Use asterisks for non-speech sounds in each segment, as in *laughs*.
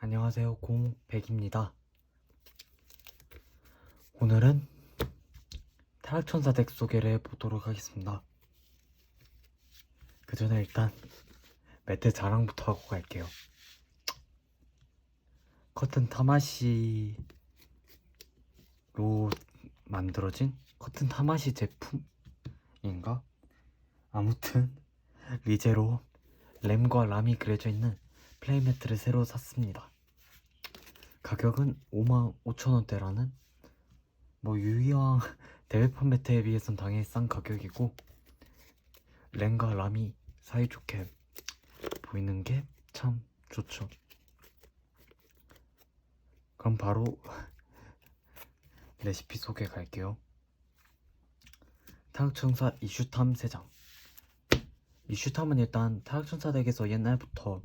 안녕하세요. 공백입니다. 오늘은 타락천사 덱 소개를 해보도록 하겠습니다. 그 전에 일단 매트 자랑부터 하고 갈게요. 커튼 타마시로 만들어진 커튼 타마시 제품인가? 아무튼 리제로 램과 람이 그려져 있는 플레이 매트를 새로 샀습니다. 가격은 55,000원대라는 뭐 유의왕 대회판 매트에 비해선 당연히 싼 가격이고 램과 람이 사이좋게 보이는 게 참 좋죠. 그럼 바로 *laughs* 레시피 소개 갈게요. 타락천사 이슈탐 3장 이슈탐은 일단 타락천사 덱에서 옛날부터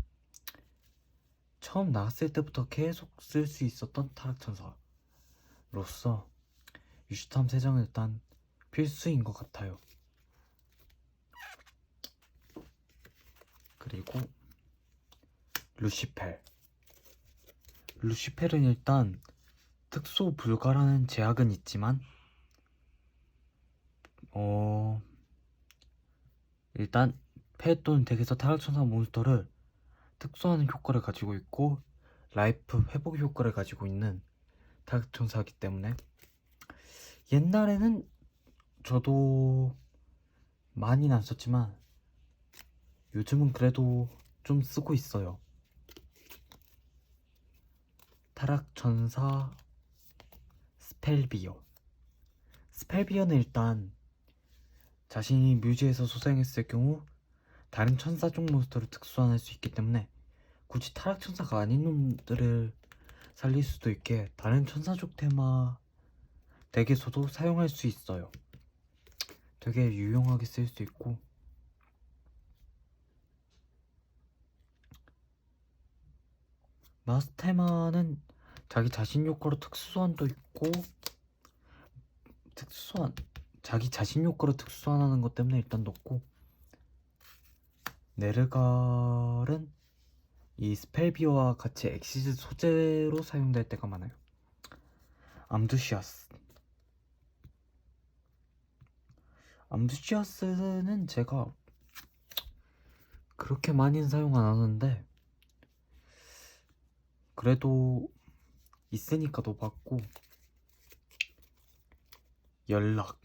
처음 나왔을 때부터 계속 쓸 수 있었던 타락천사로서 이슈탐 3장은 일단 필수인 것 같아요. 그리고 루시펠 루시펠은 일단 특소 불가라는 제약은 있지만 어 일단 패 또는 덱에서 타락천사 몬스터를 특수하는 효과를 가지고 있고 라이프 회복 효과를 가지고 있는 타락천사이기 때문에 옛날에는 저도 많이는 안 썼지만 요즘은 그래도 좀 쓰고 있어요. 타락천사 스펠비어 스펠비어는 일단 자신이 뮤지에서 소생했을 경우 다른 천사 종 몬스터를 특수환할 수 있기 때문에 굳이 타락 천사가 아닌 놈들을 살릴 수도 있게 다른 천사족 테마 덱에서도 사용할 수 있어요. 되게 유용하게 쓸 수 있고 마스테마는 자기 자신 효과로 특수환도 있고 특수환 자기 자신 효과로 특수환하는 것 때문에 일단 넣고 네르갈은 이 스펠비어와 같이 엑시즈 소재로 사용될 때가 많아요. 암두시아스. 암두시아스는 제가 그렇게 많이는 사용 안 하는데 그래도 있으니까 넣어봤고 연락.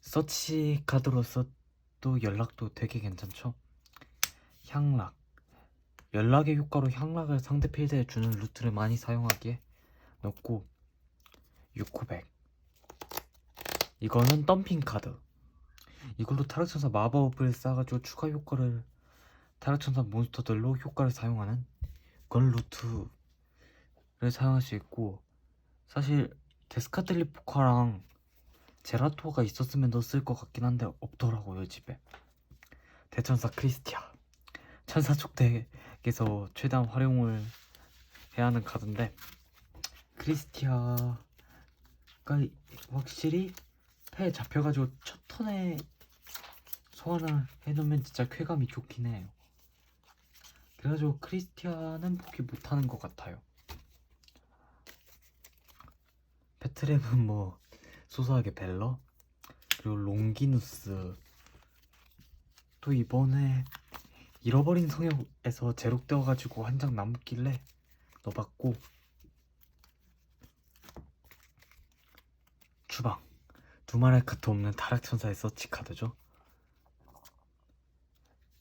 서치 카드로서 또 연락도 되게 괜찮죠? 향락 연락의 효과로 향락을 상대 필드에 주는 루트를 많이 사용하기에 넣고 6코백. 이거는 덤핑 카드. 이걸로 타락천사 마법을 쌓아가지고 추가 효과를 타락천사 몬스터들로 효과를 사용하는 그런 루트를 사용할 수 있고 사실 데스카텔리 포카랑 제라토가 있었으면 넣었을 것 같긴 한데 없더라고요 집에. 대천사 크리스티아. 천사족 덱에서 최대한 활용을 해야 하는 카드인데 크리스티아가 확실히 패에 잡혀가지고 첫 턴에 소환을 해놓으면 진짜 쾌감이 좋긴 해요. 그래가지고 크리스티아는 포기 못하는 것 같아요. 페트렘은 뭐 소소하게 벨러 그리고 롱기누스. 또 이번에 잃어버린 성역에서 제록되어가지고 한 장 남길래 넣어봤고 주방. 두말할 카트 없는 타락천사의 서치 카드죠.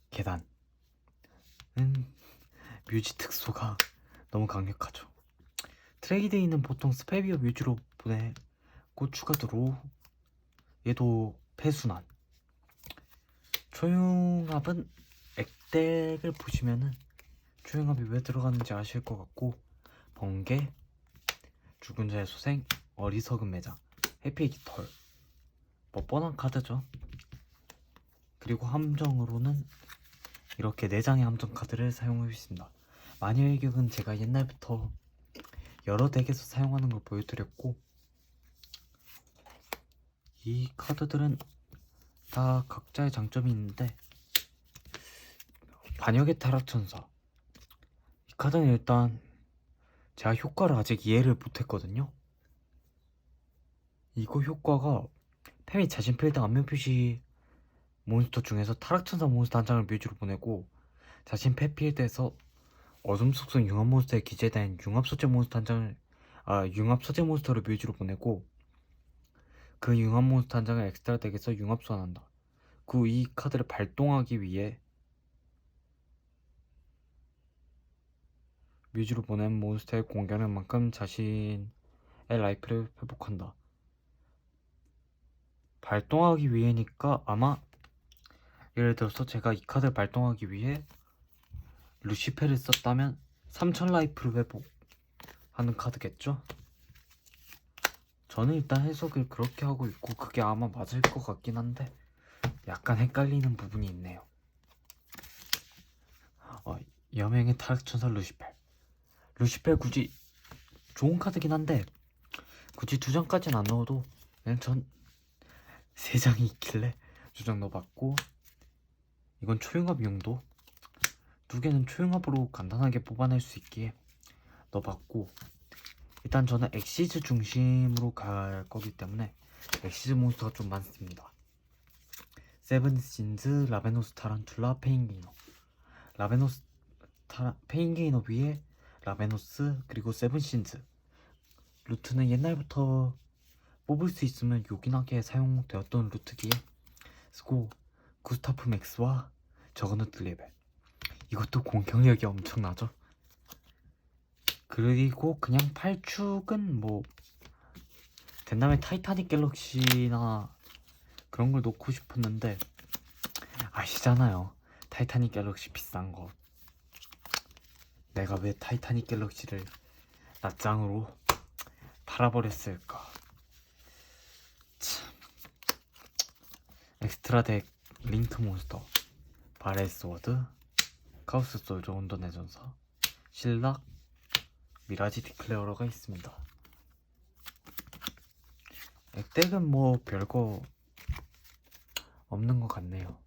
계단. 은 뮤지 특소가 너무 강력하죠. 트레이데이는 보통 스페비어 뮤지로 보내고 추가드로 얘도 패순환. 초용합은 액덱을 보시면은 초용합이 왜 들어가는지 아실 것 같고 번개 죽은 자의 소생 어리석은 매장 해피 깃털 뭐 뻔한 카드죠. 그리고 함정으로는 이렇게 4장의 함정 카드를 사용하고 있습니다. 마녀의 격은 제가 옛날부터 여러 덱에서 사용하는 걸 보여드렸고 이 카드들은 다 각자의 장점이 있는데 반역의 타락천사 이 카드는 일단 제가 효과를 아직 이해를 못했거든요. 이거 효과가 팸이 자신 필드 안면 표시 몬스터 중에서 타락천사 몬스터 한 장을 뮤즈로 보내고 자신 패 필드에서 어둠 속성 융합 몬스터에 기재된 융합 소재 몬스터 한 장을 아 융합 소재 몬스터를 뮤즈로 보내고 그 융합 몬스터 한 장을 엑스트라 덱에서 융합 소환한다. 그 이 카드를 발동하기 위해 뮤즈로 보낸 몬스터의 공격력만큼 자신의 라이프를 회복한다. 발동하기 위해니까 아마 예를 들어서 제가 이 카드를 발동하기 위해 루시페를 썼다면 3000 라이프를 회복하는 카드겠죠? 저는 일단 해석을 그렇게 하고 있고 그게 아마 맞을 것 같긴 한데 약간 헷갈리는 부분이 있네요. 어, 여명의 타락천사 루시펠 루시펠 굳이 좋은 카드긴 한데 굳이 두 장까지는 안 넣어도 그냥 전 세 장이 있길래 두 장 넣어봤고 이건 초융합 용도. 두 개는 초융합으로 간단하게 뽑아낼 수 있기에 넣어봤고 일단 저는 엑시즈 중심으로 갈 거기 때문에 엑시즈 몬스터가 좀 많습니다. 세븐신즈, 라베노스 타란툴라, 페인게이너. 라베노스 타라, 페인게이너 위에 라베노스 그리고 세븐신즈. 루트는 옛날부터 뽑을 수 있으면 요긴하게 사용되었던 루트기에 쓰고 구스타프 맥스와 저거너트 레벨. 이것도 공격력이 엄청나죠. 그리고 그냥 8축은 뭐 된다면 타이타닉 갤럭시나 그런 걸 놓고 싶었는데 아시잖아요. 타이타닉 갤럭시 비싼 거 내가 왜 타이타닉 갤럭시를 낱장으로 팔아버렸을까? 참. 엑스트라 덱 링크 몬스터 바레스워드 카우스 솔저 온돈의 전사 신락 미라지 디클레어러가 있습니다. 액덱은 뭐 별거 없는 것 같네요